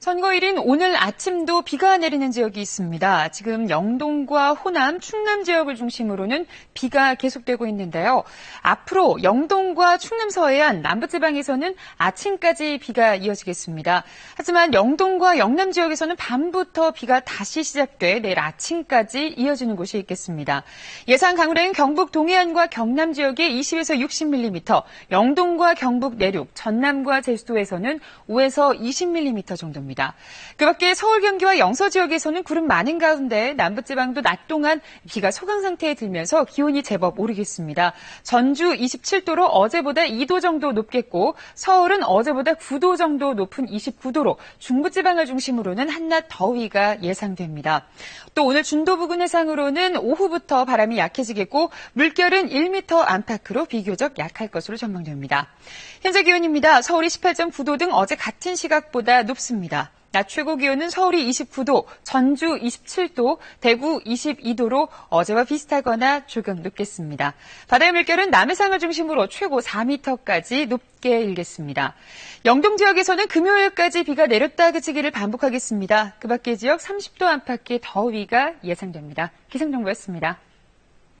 선거일인 오늘 아침도 비가 내리는 지역이 있습니다. 지금 영동과 호남, 충남 지역을 중심으로는 비가 계속되고 있는데요. 앞으로 영동과 충남 서해안, 남부지방에서는 아침까지 비가 이어지겠습니다. 하지만 영동과 영남 지역에서는 밤부터 비가 다시 시작돼 내일 아침까지 이어지는 곳이 있겠습니다. 예상 강우량은 경북 동해안과 경남 지역에 20에서 60mm, 영동과 경북 내륙, 전남과 제주도에서는 5에서 20mm 정도입니다. 있습니다. 그 밖에 서울, 경기와 영서 지역에서는 구름 많은 가운데 남부지방도 낮 동안 비가 소강 상태에 들면서 기온이 제법 오르겠습니다. 전주 27도로 어제보다 2도 정도 높겠고 서울은 어제보다 9도 정도 높은 29도로 중부지방을 중심으로는 한낮 더위가 예상됩니다. 또 오늘 중도 부근 해상으로는 오후부터 바람이 약해지겠고 물결은 1m 안팎으로 비교적 약할 것으로 전망됩니다. 현재 기온입니다. 서울이 18.9도 등 어제 같은 시각보다 높습니다. 낮 최고 기온은 서울이 29도, 전주 27도, 대구 22도로 어제와 비슷하거나 조금 높겠습니다. 바다의 물결은 남해상을 중심으로 최고 4m까지 높게 일겠습니다. 영동 지역에서는 금요일까지 비가 내렸다 그치기를 반복하겠습니다. 그 밖의 지역 30도 안팎의 더위가 예상됩니다. 기상정보였습니다.